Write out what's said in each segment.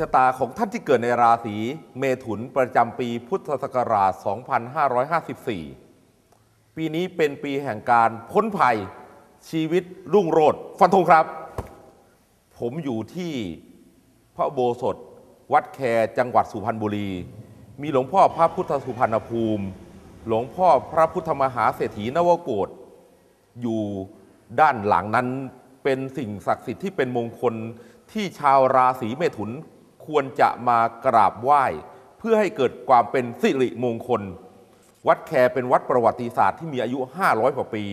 ชะตาของท่านที่เกิดในราศีเมถุนประจำปีพุทธศักราช 2554 ปีนี้เป็นปีแห่งการพ้นภัยชีวิตรุ่งโรจน์ฟันธงครับ ผมอยู่ที่พระโบสถวัดแคจังหวัดสุพรรณบุรี มีหลวงพ่อพระพุทธสุพรรณภูมิ หลวงพ่อพระพุทธมหาเศรษฐีนวโกฏอยู่ด้านหลังนั้นเป็นสิ่งศักดิ์สิทธิ์ที่เป็นมงคลที่ชาวราศีเมถุน ควรจะมากราบไหว้ เพื่อให้เกิดความเป็นสิริมงคล วัดแคเป็นวัดประวัติศาสตร์ที่มีอายุ 500กว่าปี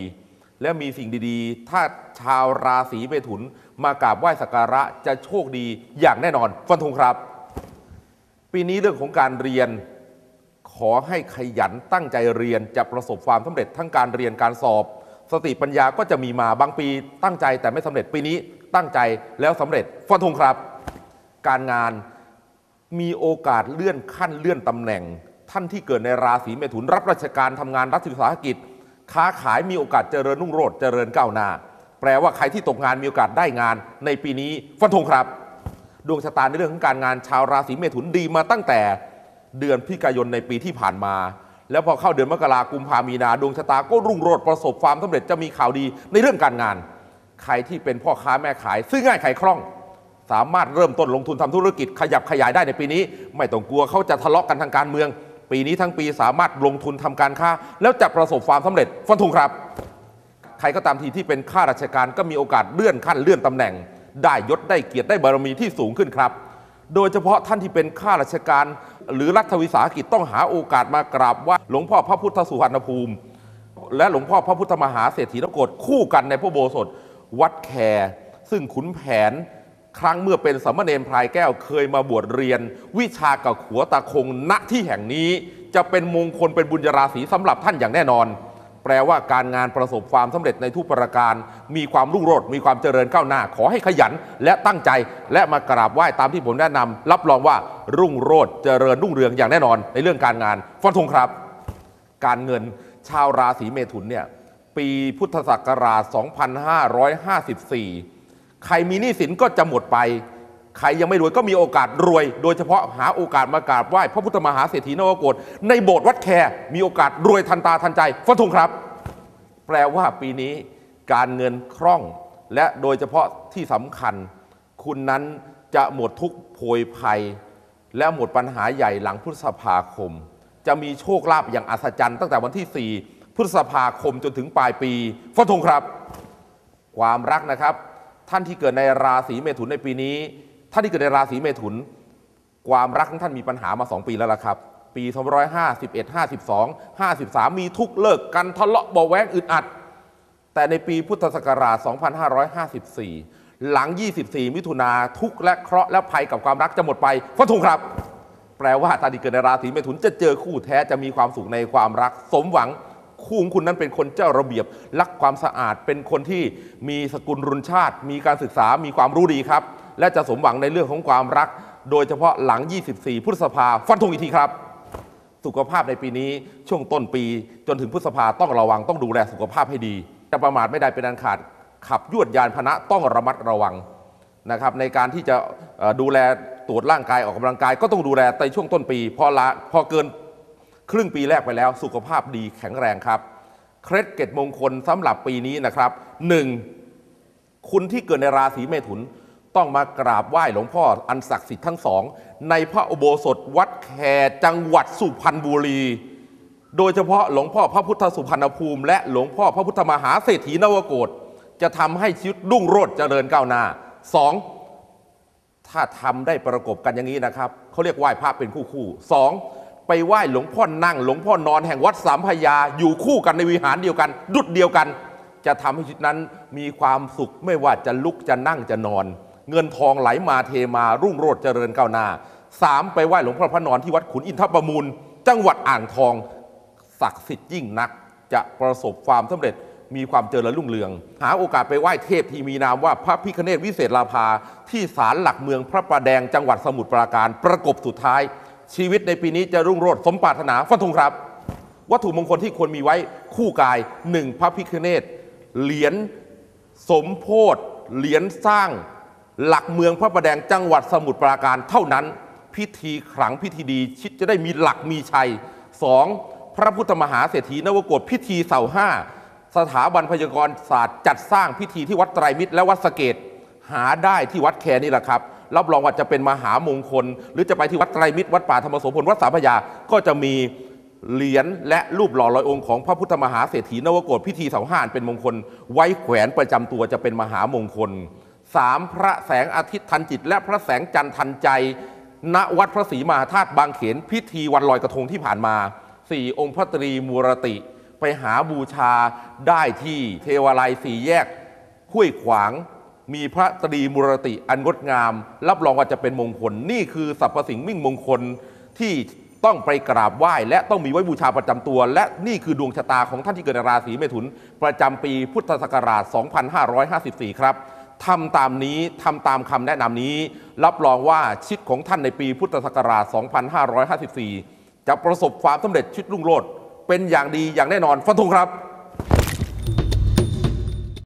และมีสิ่งดีๆ ถ้าชาวราศีเมถุนมากราบไหว้สักการะจะโชคดีอย่างแน่นอนฟันธงครับ ปีนี้เรื่องของการเรียนขอให้ขยันตั้งใจเรียนจะประสบความสำเร็จทั้งการเรียนการสอบ สติปัญญาก็จะมีมาบางปีตั้งใจแต่ไม่สำเร็จปีนี้ตั้งใจแล้วสำเร็จฟันธงครับ การงานมีโอกาสเลื่อนขั้นเลื่อนตำแหน่ง ท่านที่เกิดในราศีเมถุนรับราชการทำงานรัฐวิสาหกิจ ค้าขายมีโอกาสเจริญรุ่งโรจน์เจริญก้าวหน้า แปลว่าใครที่ตกงานมีโอกาสได้งานในปีนี้ฟันธงครับ ดวงชะตาในเรื่องของการงานชาวราศีเมถุนดีมาตั้งแต่เดือนพฤศจิกายนในปีที่ผ่านมา แล้วพอเข้าเดือนมกรากุมภามีนาดวงชะตาก็รุ่งโรจน์ประสบความสำเร็จจะมีข่าวดีในเรื่องการงาน ใครที่เป็นพ่อค้าแม่ขาย ซื้อง่ายขายคล่อง สามารถเริ่มต้นลงทุนทำธุรกิจขยับขยายได้ในปีนี้ ไม่ต้องกลัวเขาจะทะเลาะกันทางการเมือง ปีนี้ทั้งปีสามารถลงทุนทำการค้า แล้วจะประสบความสำเร็จฟันธงครับ ใครก็ตามทีที่เป็นข้าราชการก็มีโอกาสเลื่อนขั้นเลื่อนตำแหน่ง ได้ยศได้เกียรติได้บารมีที่สูงขึ้นครับ โดยเฉพาะท่านที่เป็นข้าราชการ หรือรัฐวิสาหกิจต้องหาโอกาสมากราบว่าหลวงพ่อพระพุทธสุวรรณภูมิ และหลวงพ่อพระพุทธมหาเศรษฐีนโกฏคู่กันในพระโบสถวัดแคซึ่งขุนแผน ครั้งเมื่อเป็นสามเณรพรายแก้วเคยมาบวชเรียน วิชากับขัวตาคงณที่แห่งนี้ จะเป็นมงคลเป็นบุญญราศีสำหรับท่านอย่างแน่นอน แปลว่าการงานประสบความสำเร็จในทุกประการ มีความรุ่งโรจน์มีความเจริญก้าวหน้า ขอให้ขยันและตั้งใจและมากราบไหว้ตามที่ผมแนะนำรับรองว่ารุ่งโรจน์เจริญรุ่งเรืองอย่างแน่นอน ในเรื่องการงานฟันธงครับ การเงินชาวราศีเมถุนเนี่ยปีพุทธศักราช 2554 ใครมีหนี้สินก็จะหมดไป ใครยังไม่รวยก็มีโอกาสรวย โดยเฉพาะหาโอกาสมากราบไหว้พระพุทธมหาเศรษฐีนวโกฏในโบสถ์วัดแคร์มีโอกาสรวยทันตาทันใจฟันธงครับ แปลว่าปีนี้การเงินคล่อง และโดยเฉพาะที่สำคัญ คุณนั้นจะหมดทุกโพยภัย และหมดปัญหาใหญ่หลังพฤษภาคม จะมีโชคลาภอย่างอัศจรรย์ตั้งแต่วันที่ 4พฤษภาคมจนถึงปลายปีฟันธงครับ ความรักนะครับ ท่านที่เกิดในราศีเมถุนในปีนี้ ท่านที่เกิดในราศีเมถุน ความรักของท่านมีปัญหามา 2 ปีแล้วล่ะครับ ปี2551 52 53 มีทุกเลิกกันทะเลาะเบาแวงอึดอัด แต่ในปีพุทธศักราช 2554 หลัง 24 มิถุนาทุกและเคราะห์และภัยกับความรักจะหมดไปฟันธงครับ แปลว่าตาดีเกิดในราศีเมถุนจะเจอคู่แท้จะมีความสุขในความรัก สมหวัง คู่ของคุณนั้นเป็นคนเจ้าระเบียบ รักความสะอาด เป็นคนที่มีสกุลรุนชาติ มีการศึกษา มีความรู้ดีครับ และจะสมหวังในเรื่องของความรัก โดยเฉพาะหลัง 24 พฤษภาฟันธงอีกทีครับ สุขภาพในปีนี้ช่วงต้นปี จนถึงพฤษภาต้องระวังต้องดูแลสุขภาพให้ดีจะประมาทไม่ได้เป็นอันขาด ขับยวดยานพนะต้องระมัดระวังนะครับในการที่จะดูแลตรวจร่างกายออกกำลังกาย ก็ต้องดูแลในช่วงต้นปีพอละพอเกิน ครึ่งปีแรกไปแล้วสุขภาพดีแข็งแรงครับ เคล็ดเกตมงคลสำหรับปีนี้นะครับหนึ่งคุณที่เกิดในราศีเมถุนต้องมากราบไหว้หลวงพ่ออันศักดิ์สิทธิ์ทั้งสอง ในพระอุโบสถวัดแคจังหวัดสุพรรณบุรี โดยเฉพาะหลวงพ่อพระพุทธสุพรรณภูมิ และหลวงพ่อพระพุทธมหาเศรษฐีนวโกฏจะทำให้ชีวิตรุ่งโรจน์เจริญก้าวหน้าสองถ้าทำได้ประกบกันอย่างนี้นะครับเขาเรียกไหว้พระเป็นคู่คู่สอง ไปไหว้หลวงพ่อนั่ง หลวงพ่อนอนแห่งวัดสามพยา อยู่คู่กันในวิหารเดียวกัน ดุดเดียวกัน จะทำให้ชีวิตนั้นมีความสุขไม่ว่าจะลุกจะนั่งจะนอน เงินทองไหลมาเทมารุ่งโรจน์เจริญก้าวหน้าสามไปไหว้หลวงพ่อพระนอนที่วัดขุนอินทประมูล จังหวัดอ่างทองศักดิ์สิทธิ์ยิ่งนัก จะประสบความสำเร็จมีความเจริญรุ่งเรือง หาโอกาสไปไหว้เทพที่มีนามว่าพระพิคเนศวิเศษลาภาที่ศาลหลักเมืองพระประแดงจังหวัดสมุทรปราการประกบสุดท้าย ชีวิตในปีนี้จะรุ่งโรจน์สมปรารถนาฟันธงครับ วัตถุมงคลที่ควรมีไว้คู่กายหนึ่งพระพิคเนศเหรียญสมโพธเหรียญสร้างหลักเมืองพระประแดงจังหวัดสมุทรปราการเท่านั้น พิธีขลังพิธีดีชิดจะได้มีหลักมีชัย 2. พระพุทธมหาเศรษฐีนวโกฏพิธีเสาห้าสถาบันพยากรศาสตร์จัดสร้างพิธีที่วัดไตรมิตรและวัดสเกตหาได้ที่วัดแคนี่แหละครับ รับรองว่าจะเป็นมหามงคล หรือจะไปที่วัดไตรมิตรวัดป่าธรรมโสพลวัดสามพระยาก็จะมีเหรียญและรูปหล่อลอยองค์ของพระพุทธมหาเศรษฐีนวโกฏพิธีเสาหานเป็นมงคล ไว้แขวนประจำตัวจะเป็นมหามงคลสามพระแสงอาทิตย์ทันจิต และพระแสงจันทร์ทันใจ ณวัดพระศรีมหาธาตุบางเขนพิธีวันลอยกระทงที่ผ่านมาสี่องค์พระตรีมูรติ ไปหาบูชาได้ที่เทวาลัยสี่แยกห้วยขวาง มีพระตรีมุรติอันงดงาม รับรองว่าจะเป็นมงคล นี่คือสรรพสิ่งมิ่งมงคลที่ต้องไปกราบไหว้ และต้องมีไว้บูชาประจำตัว และนี่คือดวงชะตาของท่านที่เกิดในราศีเมถุน ประจำปีพุทธศักราช 2554 ครับทำตามนี้ทำตามคำแนะนำนี้ รับรองว่าชีวิตของท่านในปีพุทธศักราช 2554 จะประสบความสำเร็จชีวิตรุ่งโรจน์เป็นอย่างดีอย่างแน่นอนฟันธงครับ